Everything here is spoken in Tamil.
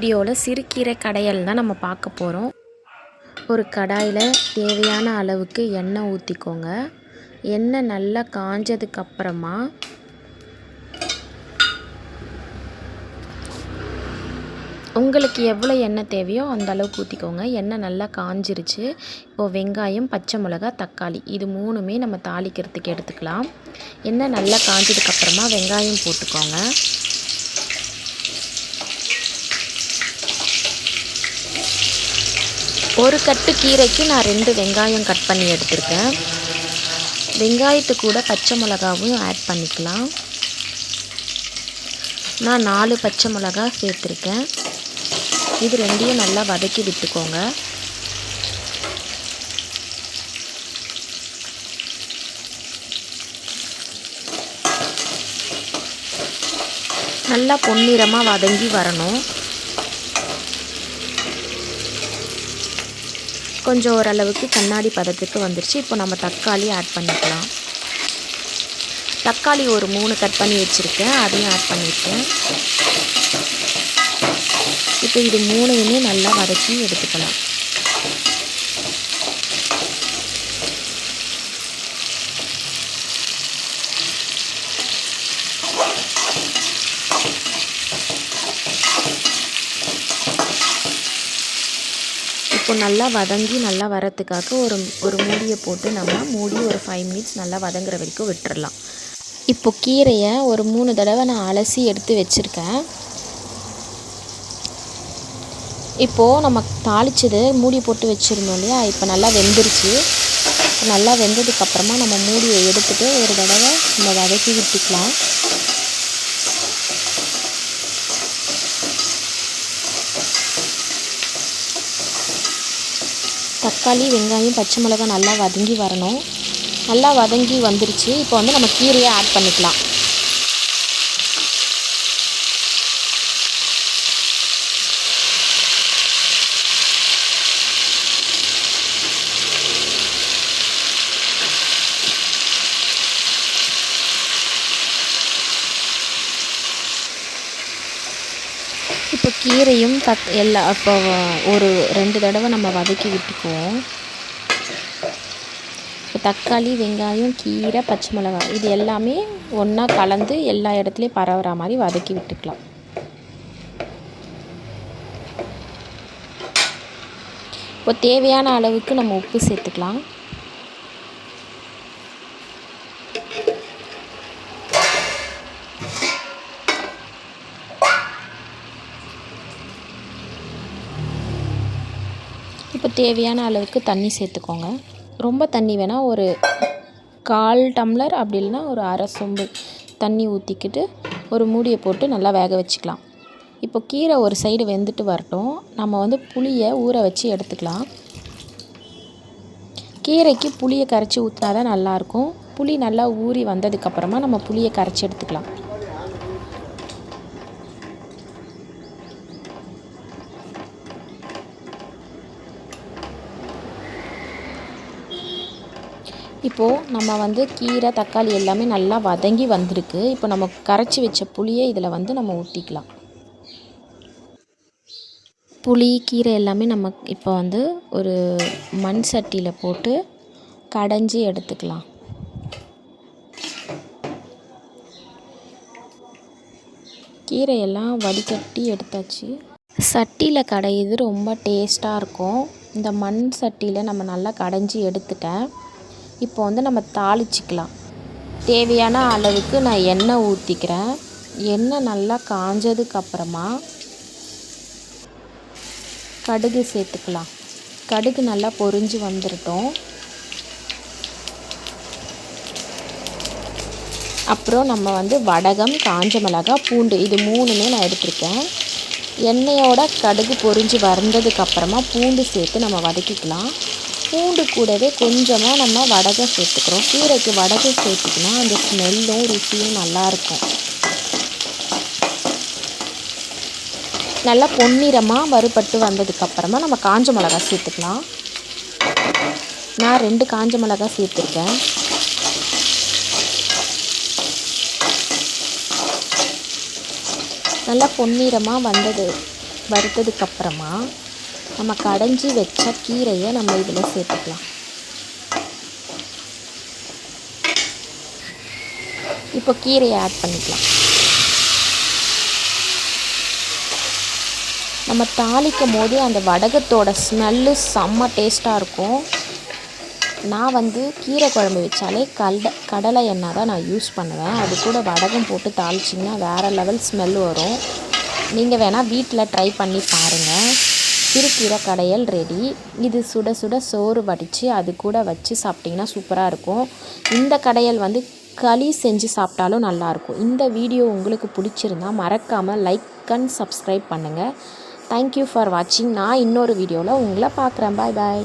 வீடியோவில் சிறுகீரை கடையல் தான் நம்ம பார்க்க போகிறோம் ஒரு கடாயில் தேவையான அளவுக்கு எண்ணெய் ஊற்றிக்கோங்க எண்ணெய் நல்லா காஞ்சதுக்கப்புறமா உங்களுக்கு எவ்வளோ எண்ணெய் தேவையோ அந்த அளவுக்கு ஊற்றிக்கோங்க எண்ணெய் நல்லா காஞ்சிருச்சு. இப்போது வெங்காயம் பச்சை மிளகா தக்காளி இது மூணுமே நம்ம தாளிக்கிறதுக்கு எடுத்துக்கலாம். எண்ணெய் நல்லா காஞ்சதுக்கப்புறமா வெங்காயம் போட்டுக்கோங்க. ஒரு கட்டு கீரைக்கு நான் ரெண்டு வெங்காயம் கட் பண்ணி எடுத்திருக்கேன். வெங்காயத்து கூட பச்சை மிளகாவும் ஆட் பண்ணிக்கலாம். நான் நாலு பச்சை மிளகா சேர்த்துருக்கேன். இது ரெண்டையும் நல்லா வதக்கி விட்டுக்கோங்க. நல்லா பொன்னிறமாக வதங்கி வரணும். கொஞ்சம் ஓரளவுக்கு கண்ணாடி பதத்துக்கு வந்துருச்சு. இப்போ நம்ம தக்காளி ஆட் பண்ணிக்கலாம். தக்காளி ஒரு மூணு கட் பண்ணி வச்சுருக்கேன். அதையும் ஆட் பண்ணியிருக்கேன் இப்போ இது மூணையுமே நல்லா வதக்கி எடுத்துக்கலாம். இப்போ நல்லா வதங்கி நல்லா வரத்துக்காக ஒரு ஒரு மூடியை போட்டு நம்ம மூடி ஒரு ஃபைவ் மினிட்ஸ் நல்லா வதங்குற வரைக்கும் விட்டுறலாம். இப்போ கீரையை ஒரு மூணு தடவை நான் அலசி எடுத்து வச்சுருக்கேன். இப்போது நம்ம தாளிச்சது மூடி போட்டு வச்சுருந்தோம் இல்லையா? இப்போ நல்லா வெந்துருச்சு. நல்லா வெந்ததுக்கப்புறமா நம்ம மூடியை எடுத்துகிட்டு ஒரு தடவை நம்ம வதக்கி விட்டுக்கலாம். தக்காளி வெங்காயம் பச்சை மிளகாய் நல்லா வதங்கி வரணும். நல்லா வதங்கி வந்துருச்சு. இப்போ வந்து நம்ம கீரையை ஆட் பண்ணிக்கலாம். இப்போ கீரையும் தக் எல்லா இப்போ ஒரு ரெண்டு தடவை நம்ம வதக்கி விட்டுக்குவோம். இப்போ தக்காளி வெங்காயம் கீரை பச்சை மிளகாய் இது எல்லாமே ஒன்றா கலந்து எல்லா இடத்துலையும் பரவுற மாதிரி வதக்கி விட்டுக்கலாம். இப்போ தேவையான அளவுக்கு நம்ம உப்பு சேர்த்துக்கலாம். இப்போ தேவையான அளவுக்கு தண்ணி சேர்த்துக்கோங்க. ரொம்ப தண்ணி வேணால் ஒரு கால் டம்ளர் அப்படி இல்லைன்னா ஒரு அரை சொம்பு தண்ணி ஊற்றிக்கிட்டு ஒரு மூடியை போட்டு நல்லா வேக வச்சுக்கலாம். இப்போ கீரை ஒரு சைடு வெந்துட்டு வரட்டும். நம்ம வந்து புளியை ஊற வச்சு எடுத்துக்கலாம். கீரைக்கு புளியை கரைச்சி ஊற்றினா தான் நல்லாயிருக்கும் புளி நல்லா ஊறி வந்ததுக்கப்புறமா நம்ம புளியை கரைச்சி எடுத்துக்கலாம். இப்போது நம்ம வந்து கீரை தக்காளி எல்லாமே நல்லா வதங்கி வந்திருக்கு. இப்போ நம்ம கரைச்சி வச்ச புளியை இதில் வந்து நம்ம ஊற்றிக்கலாம் புளி கீரை எல்லாமே நம்ம இப்போ வந்து ஒரு மண் சட்டியில் போட்டு கடைஞ்சி எடுத்துக்கலாம். கீரையெல்லாம் வடிகட்டி எடுத்தாச்சு. சட்டியில் கடையுது ரொம்ப டேஸ்ட்டாக இருக்கும். இந்த மண் சட்டியில் நம்ம நல்லா கடைஞ்சி எடுத்துட்டேன். இப்போ வந்து நம்ம தாளிச்சிக்கலாம். தேவையான அளவுக்கு நான் எண்ணெய் ஊற்றிக்கிறேன் எண்ணெய் நல்லா காஞ்சதுக்கப்புறமா கடுகு சேர்த்துக்கலாம். கடுகு நல்லா பொரிஞ்சு வந்துடட்டும் அப்புறம் நம்ம வந்து வடகம் காஞ்ச மிளகாய் பூண்டு இது மூணுமே நான் எடுத்திருக்கேன். எண்ணெயோட கடுகு பொரிஞ்சு வறந்ததுக்கப்புறமா பூண்டு சேர்த்து நம்ம வதக்கிக்கலாம். பூண்டு கூடவே கொஞ்சமாக நம்ம வடகை சேர்த்துக்கிறோம். கீரைக்கு வடகை சேர்த்துக்கினா அந்த ஸ்மெல்லும் ருசியும் நல்லாயிருக்கும். நல்லா பொன்னிறமாக வறுபட்டு வந்ததுக்கப்புறமா நம்ம காஞ்ச மிளகா சேர்த்துக்கலாம். நான் ரெண்டு காஞ்ச மிளகா சேர்த்துருக்கேன். நல்லா பொன்னிறமாக வந்தது வறுத்ததுக்கப்புறமா நம்ம கடைஞ்சி வச்ச கீரையை நம்ம இதில் சேர்த்துக்கலாம். இப்போ கீரையை ஆட் பண்ணிக்கலாம். நம்ம தாளிக்கும் போது அந்த வடகத்தோட ஸ்மெல்லு செம்ம டேஸ்ட்டாக இருக்கும். நான் வந்து கீரை குழம்பு வச்சாலே கல்ட கடலை எண்ணெய் தான் நான் யூஸ் பண்ணுவேன். அது கூட வடகம் போட்டு தாளிச்சிங்கன்னா வேறு லெவல் ஸ்மெல் வரும். நீங்கள் வேணால் வீட்டில் ட்ரை பண்ணி பாருங்கள் திருக்கீரை கடையல் ரெடி இது சுட சுட சோறு வடித்து அது கூட வச்சு சாப்பிட்டிங்கன்னா சூப்பராக இருக்கும். இந்த கடையல் வந்து களி செஞ்சு சாப்பிட்டாலும் நல்லாயிருக்கும். இந்த வீடியோ உங்களுக்கு பிடிச்சிருந்தா மறக்காமல் லைக் அண்ட் சப்ஸ்கிரைப் பண்ணுங்கள் தேங்க்யூ ஃபார் வாட்சிங் நான் இன்னொரு வீடியோவில் உங்களை பார்க்குறேன். பாய் பாய்